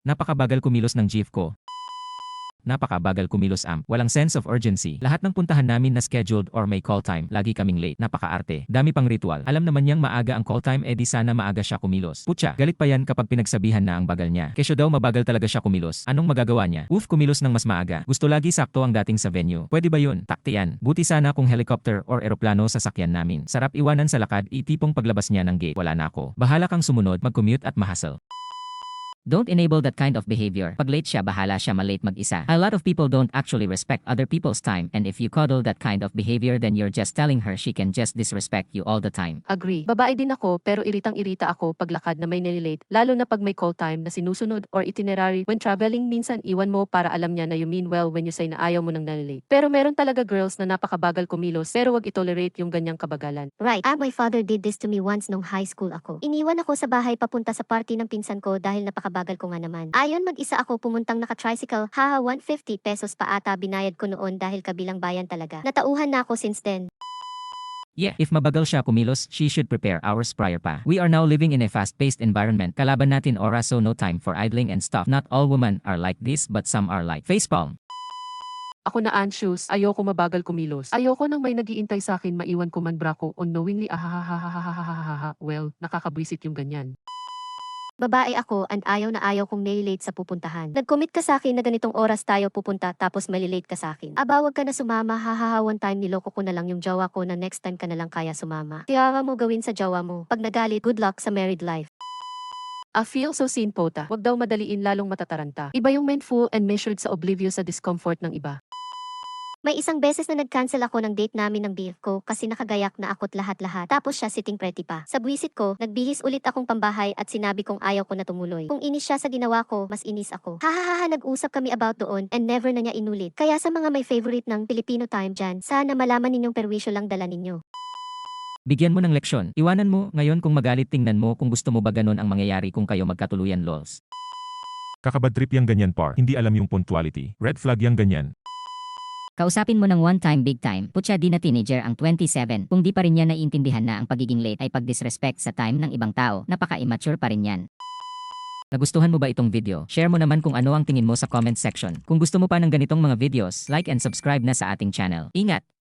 Napakabagal kumilos ng jeep ko. Napakabagal kumilos amp. Walang sense of urgency. Lahat ng puntahan namin na scheduled or may call time. Lagi kaming late. Napakaarte. Dami pang ritual. Alam naman niyang maaga ang call time edi sana maaga siya kumilos. Putya, galit pa yan kapag pinagsabihan na ang bagal niya. Kesyo daw mabagal talaga siya kumilos. Anong magagawa niya? Uf, kumilos ng mas maaga. Gusto lagi sakto ang dating sa venue. Pwede ba yun? Taktian. Buti sana kung helicopter or eroplano sa sakyan namin. Sarap iwanan sa lakad itipong paglabas niya ng gate. Wala na ako. Bahala kang sumunod, mag-commute at mahasel. Don't enable that kind of behavior. Pag late siya, bahala siya malate mag-isa. A lot of people don't actually respect other people's time and if you coddle that kind of behavior then you're just telling her she can just disrespect you all the time. Agree. Babae din ako pero iritang-irita ako paglakad na may nililate lalo na pag may call time na sinusunod or itinerary when traveling minsan iwan mo para alam niya na you mean well when you say na ayaw mo nang nalilate. Pero meron talaga girls na napakabagal kumilos pero wag itolerate yung ganyang kabagalan. Right. Ah, my father did this to me once nung high school ako. Iniwan ako sa bahay papunta sa party ng pinsan ko dahil napakabagal ko nga naman. Ayon mag-isa ako pumuntang naka-tricycle. Haha, 150 pesos pa ata binayad ko noon dahil kabilang bayan talaga. Natauhan na ako since then. Yeah, if mabagal siya kumilos, she should prepare hours prior pa. We are now living in a fast-paced environment. Kalaban natin oras so no time for idling and stuff. Not all women are like this but some are like facepalm. Ako na anxious, ayoko mabagal kumilos. Ayoko nang may nagiintay sa akin maiwan ko man bra ko unknowingly ahahahahahahaha. Well, nakakabwisit yung ganyan. Babae ako and ayaw na ayaw kong nililate sa pupuntahan. Nag-commit ka sa akin na ganitong oras tayo pupunta tapos malilate ka sa akin. Abawag ka na sumama, hahaha one time niloko ko na lang yung jawa ko na next time ka na lang kaya sumama. Kaya mo gawin sa jawa mo. Pag nagalit, good luck sa married life. I feel so seen pota. Wag daw madaliin lalong matataranta. Iba yung mindful and measured sa oblivious sa discomfort ng iba. May isang beses na nag-cancel ako ng date namin ng beef ko kasi nakagayak na ako't lahat-lahat. Tapos siya sitting pretty pa. Sa buwisit ko, nagbihis ulit akong pambahay at sinabi kong ayaw ko na tumuloy. Kung inis siya sa ginawa ko, mas inis ako. Hahaha, nag-usap kami about doon and never na niya inulit. Kaya sa mga may favorite ng Filipino time dyan, sana malaman ninyong perwisyo lang dala ninyo. Bigyan mo ng leksyon. Iwanan mo, ngayon kung magalit tingnan mo kung gusto mo ba ganun ang mangyayari kung kayo magkatuluyan lols. Kakabad trip yang ganyan par, hindi alam yung punctuality. Red flag yang ganyan. Kausapin mo ng one time big time, putya di na teenager ang 27, kung di pa rin niya naiintindihan na ang pagiging late ay pag-disrespect sa time ng ibang tao, napaka-immature pa rin yan. Nagustuhan mo ba itong video? Share mo naman kung ano ang tingin mo sa comment section. Kung gusto mo pa ng ganitong mga videos, like and subscribe na sa ating channel. Ingat!